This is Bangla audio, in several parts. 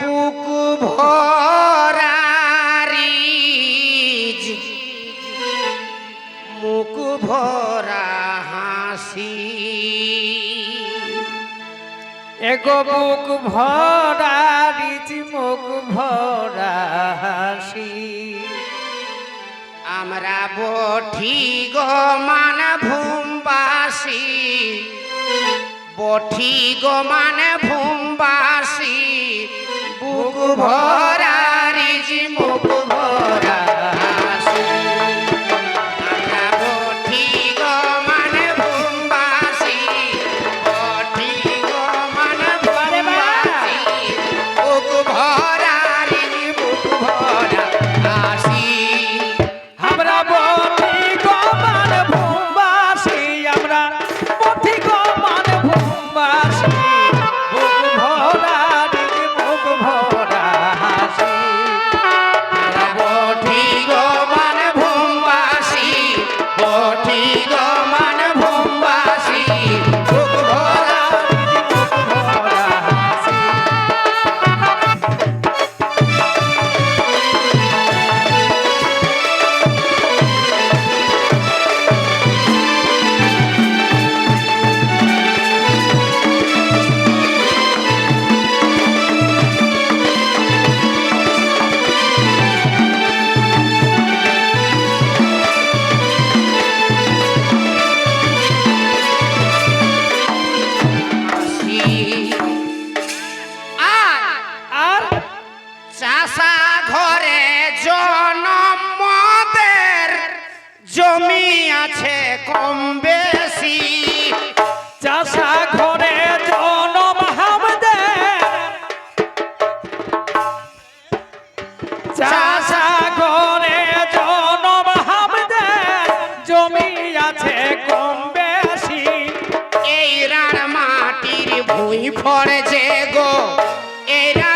বুক ভরারি মুখ ভরা হাসি। এগো বুক ভরা রিজ, মুখ ভরা হাসি। আমরা বঠি গমান মান ভূমবাসী, বঠি গমান মান ভূমবাসী বুক ভরা আসা ঘরে জনমদের জমি আছে কম বেশি। চাষা ঘরে ভুই হামদের। যে ঘরে জমি আছে মাটির ভুঁই গো। এরা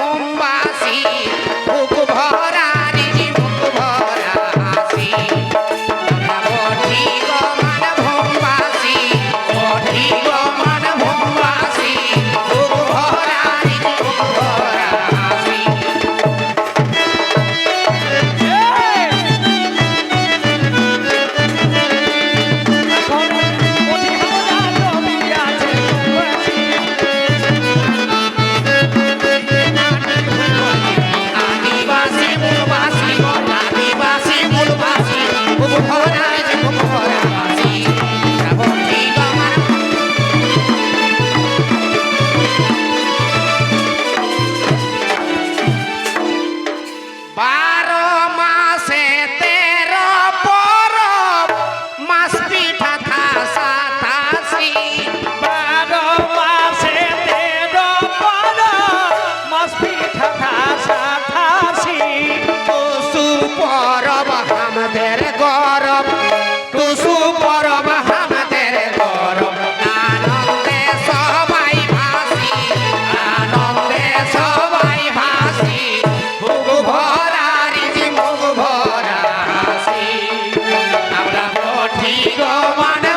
গো মানে